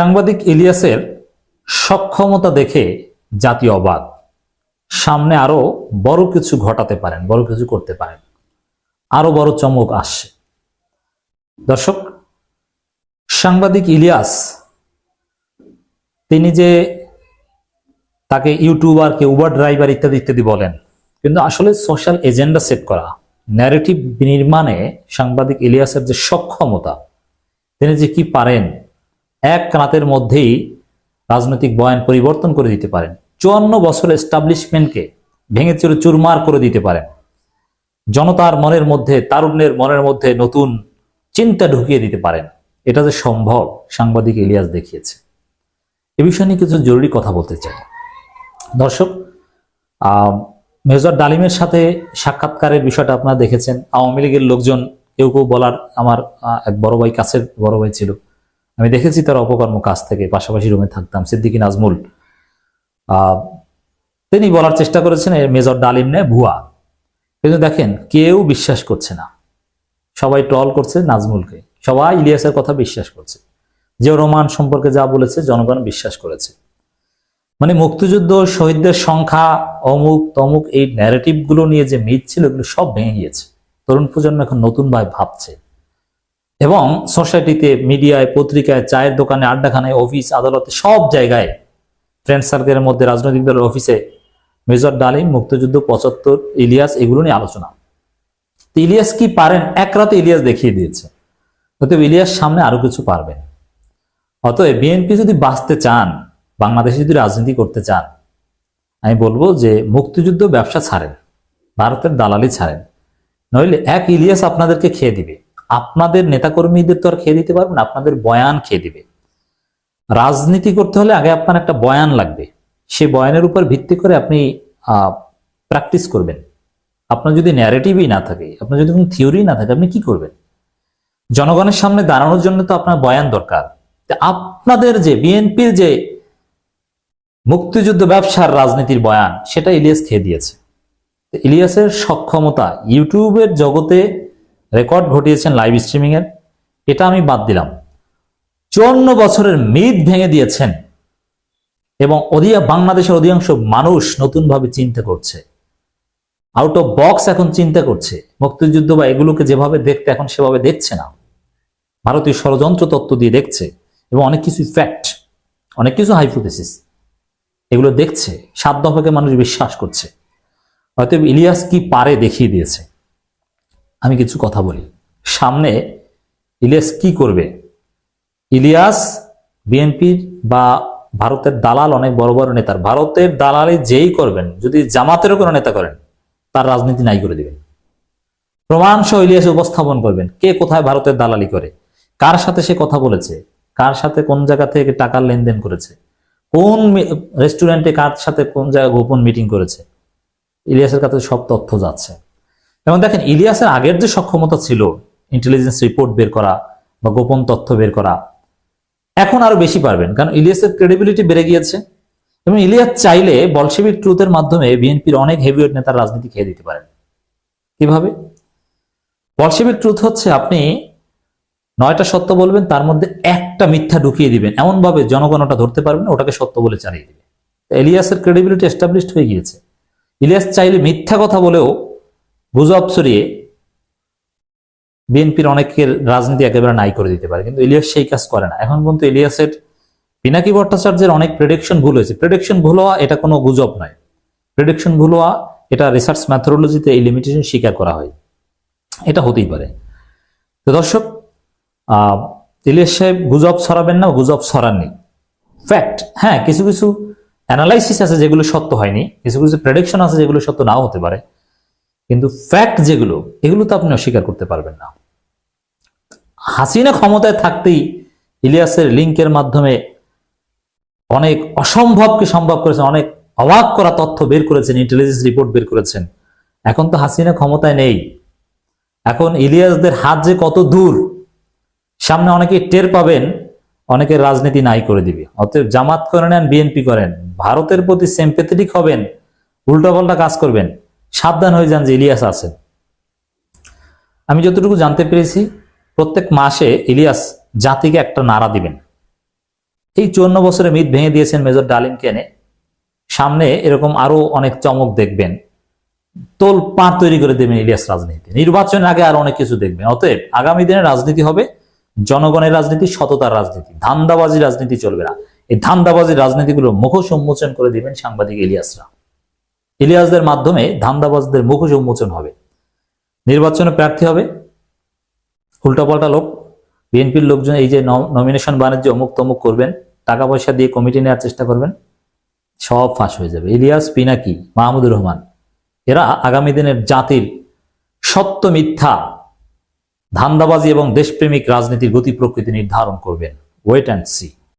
সাংবাদিক ইলিয়াসের সক্ষমতা দেখে জাতীয় অবাক সামনে আরও বড় কিছু ঘটাতে পারেন, বড় কিছু করতে পারেন। আরও বড় চমক আসছে। দর্শক, সাংবাদিক ইলিয়াস, তিনি যে তাকে ইউটিউবার কে উবার ড্রাইভার ইত্যাদি ইত্যাদি বলেন, কিন্তু আসলে সোশ্যাল এজেন্ডা সেট করা ন্যারেটিভ নির্মাণে সাংবাদিক ইলিয়াসের যে সক্ষমতা, তিনি যে কি পারেন এক রাতের মধ্যেই রাজনৈতিক বয়ান পরিবর্তন করে দিতে পারেন। চুয়ান্ন বছর এস্টাবলিশমেন্টকে ভেঙে চুরে চুরমার করে দিতে পারেন। জনতার মনের মধ্যে, তারুণ্যের মনের মধ্যে নতুন চিন্তা ঢুকিয়ে দিতে পারেন। এটা যে সম্ভব, সাংবাদিক ইলিয়াস দেখিয়েছে। এ বিষয় নিয়ে কিছু জরুরি কথা বলতে চাই। দর্শক মেজর ডালিমের সাথে সাক্ষাৎকারের বিষয়টা আপনারা দেখেছেন। আওয়ামী লীগের লোকজন, কেউ কেউ বলার আমার এক বড় ভাই, কাছের বড় ভাই ছিল। আমি দেখেছি তার অপকর্ম কাজ থেকে, পাশাপাশি রুমে থাকতাম। সিদ্দিকী নাজমুল তিনি বলার চেষ্টা করেছেন মেজর ডালিম নে ভুয়া। কিন্তু দেখেন, কেউ বিশ্বাস করছে না। সবাই ট্রল করছে নাজমুলকে। সবাই ইলিয়াসের কথা বিশ্বাস করছে। যে রোমান সম্পর্কে যা বলেছে, জনগণ বিশ্বাস করেছে। মানে মুক্তিযুদ্ধ, শহীদদের সংখ্যা, অমুক, তমুক, এই ন্যারেটিভগুলো নিয়ে যে মিথ ছিল, এগুলো সব ভেঙে গিয়েছে। তরুণ প্রজন্ম এখন নতুন ভাবে ভাবছে। এবং সোসাইটিতে, মিডিয়ায়, পত্রিকায়, চায়ের দোকানে, আড্ডাখানায়, অফিস, আদালতে, সব জায়গায় ফ্রেন্ড সার্কেলের মধ্যে রাজনৈতিক দলের অফিসে মেজর ডালিম, মুক্তিযুদ্ধ, পঁচাত্তর, ইলিয়াস এগুলো নিয়ে আলোচনা। ইলিয়াস কি পারেন? এক রাতে ইলিয়াস দেখিয়ে দিয়েছে। অতএব ইলিয়াস সামনে আরও কিছু পারবেন। অতএব বিএনপি যদি বাঁচতে চান, বাংলাদেশে যদি রাজনীতি করতে চান, আমি বলব যে মুক্তিযুদ্ধ ব্যবসা ছাড়েন, ভারতের দালালি ছাড়েন। নইলে এক ইলিয়াস আপনাদেরকে খেয়ে দিবে। আপনাদের নেতাকর্মীদের তো আর খেয়ে দিতে পারবেন আপনাদের বয়ান খেয়ে দিবে। রাজনীতি করতে হলে আগে আপনার একটা বয়ান লাগবে। সেই বয়ানের উপর ভিত্তি করে আপনি প্র্যাকটিস করবেন। আপনার যদি ন্যারেটিভই না থাকে, আপনার যদি কোনো থিওরি না থাকে, আপনি কি করবেন? জনগণের সামনে দাঁড়ানোর জন্য তো আপনার বয়ান দরকার। আপনাদের যে, বিএনপির যে মুক্তিযুদ্ধ ব্যবসার রাজনীতির বয়ান, সেটা ইলিয়াস খেয়ে দিয়েছে। ইলিয়াসের সক্ষমতা, ইউটিউবের জগতে রেকর্ড ঘটিয়েছেন লাইভ স্ট্রিমিং এর এটা আমি বাদ দিলাম। চুয়ান্ন বছরের মিথ ভেঙে দিয়েছেন এবং অধিয়া, বাংলাদেশের অধিকাংশ মানুষ নতুনভাবে চিন্তা করছে। আউট অফ বক্স এখন চিন্তা করছে। মুক্তিযুদ্ধ বা এগুলোকে যেভাবে দেখতে এখন সেভাবে দেখছে না। ভারতীয় ষড়যন্ত্র তত্ত্ব দিয়ে দেখছে এবং অনেক কিছু ফ্যাক্ট অনেক কিছু হাইপোথেসিস এগুলো দেখছে। সাত দফাকে মানুষ বিশ্বাস করছে। হয়তো ইলিয়াস কি পারে দেখিয়ে দিয়েছে। আমি কিছু কথা বলি। সামনে ইলিয়াস কি করবে? ইলিয়াস বিএনপির বা ভারতের দালাল অনেক বড় বড় নেতার। ভারতের দালালি যেই করবেন, যদি জামাতেরও কোনো নেতা করেন, তার রাজনীতি নাই করে দিবেন। প্রমাণ সহ ইলিয়াস উপস্থাপন করবেন, কে কোথায় ভারতের দালালি করে, কার সাথে সে কথা বলেছে, কার সাথে কোন জায়গা থেকে টাকার লেনদেন করেছে, কোন রেস্টুরেন্টে কার সাথে কোন জায়গায় গোপন মিটিং করেছে। ইলিয়াসের কাছে সব তথ্য যাচ্ছে। এবং দেখেন ইলিয়াসের আগের যে সক্ষমতা ছিল ইন্টেলিজেন্স রিপোর্ট বের করা বা গোপন তথ্য বের করা, এখন আরও বেশি পারবেন। কারণ ইলিয়াসের ক্রেডিবিলিটি বেড়ে গিয়েছে এবং ইলিয়াস চাইলে বলসেবিক ট্রুথের মাধ্যমে বিএনপির অনেক হেভিওয়েট নেতার রাজনীতি খেয়ে দিতে পারেন। কীভাবে? বলসেবিক ট্রুথ হচ্ছে আপনি নয়টা সত্য বলবেন, তার মধ্যে একটা মিথ্যা ঢুকিয়ে দিবেন। এমন ভাবে জনগণ ওটা ধরতে পারবেন ওটাকে সত্য বলে চালিয়ে দিবে। তো ইলিয়াসের ক্রেডিবিলিটি এস্টাবলিশড হয়ে গিয়েছে। ইলিয়াস চাইলে মিথ্যা কথা বলেও গুজব ছড়িয়ে বিএনপির অনেকের রাজনীতি একেবারে নাই করে দিতে পারে, কিন্তু ইলিয়াস সেই কাজ করে না। এখন পর্যন্ত ইলিয়াসের পিনাকি ভট্টাচার্যের অনেক প্রেডিকশন ভুল হয়েছে। প্রেডিকশন ভুল হওয়া এটা কোনো গুজব নয়। প্রেডিকশন ভুল হওয়া এটা রিসার্চ ম্যাথোডোলজিতে এই লিমিটেশন স্বীকার করা হয়। এটা হতেই পারে। তো দর্শক ইলিয়াস সাহেব গুজব ছড়াবেন না, গুজব ছড়াননি। ফ্যাক্ট হ্যাঁ কিছু কিছু অ্যানালাইসিস আছে যেগুলো সত্য হয়নি, কিছু কিছু প্রেডিকশন আছে যেগুলো সত্য নাও হতে পারে। কিন্তু ফ্যাক্ট যেগুলো, এগুলো তো আপনি অস্বীকার করতে পারবেন না। হাসিনা ক্ষমতায় থাকতেই ইলিয়াসের লিঙ্কের মাধ্যমে অনেক অসম্ভবকে সম্ভব করেছেন, অনেক অবাক করা তথ্য বের করেছেন ইন্টেলিজেন্স রিপোর্ট বের করেছেন। এখন তো হাসিনা ক্ষমতায় নেই। এখন ইলিয়াসদের হাত যে কত দূর, সামনে অনেকে টের পাবেন, অনেকে রাজনীতি নাই করে দিবে। অতএব জামাত করে নেন বিএনপি করেন, ভারতের প্রতি সেম্পেথেটিক হবেন, উল্টাপাল্টা কাজ করবেন। সাবধান হয়ে যান যে ইলিয়াস আছেন আমি যতটুকু জানতে পেরেছি, প্রত্যেক মাসে ইলিয়াস জাতিকে একটা নাড়া দিবেন। এই চুয়ান্ন বছরে মিথ ভেঙে দিয়েছেন মেজর ডালিমকে এনে সামনে এরকম আরও অনেক চমক দেখবেন। তোল পাঁড় তৈরি করে দেবেন ইলিয়াস রাজনীতি নির্বাচনের আগে আর অনেক কিছু দেখবেন। অতএব আগামী দিনে রাজনীতি হবে জনগণের রাজনীতি, সততার রাজনীতি। ধান্দাবাজি রাজনীতি চলবে না। এই ধান্দাবাজি রাজনীতিগুলো মুখোশ উন্মোচন করে দিবেন সাংবাদিক ইলিয়াসরা। ইলিয়াসদের মাধ্যমে ধান্দাবাজদের মুখোশ উন্মোচন হবে। নির্বাচনে প্রার্থী হবে উল্টাপাল্টা লোক। বিএনপির লোকজন এই যে নমিনেশন বাণিজ্য অমুক তমুক করবেন টাকা পয়সা দিয়ে কমিটি নেওয়ার চেষ্টা করবেন, সব ফাঁস হয়ে যাবে। ইলিয়াস, পিনাকি, মাহমুদুর রহমান, এরা আগামী দিনের জাতির সত্য মিথ্যা, ধান্দাবাজি এবং দেশপ্রেমিক রাজনীতির গতি প্রকৃতি নির্ধারণ করবেন। Wait and C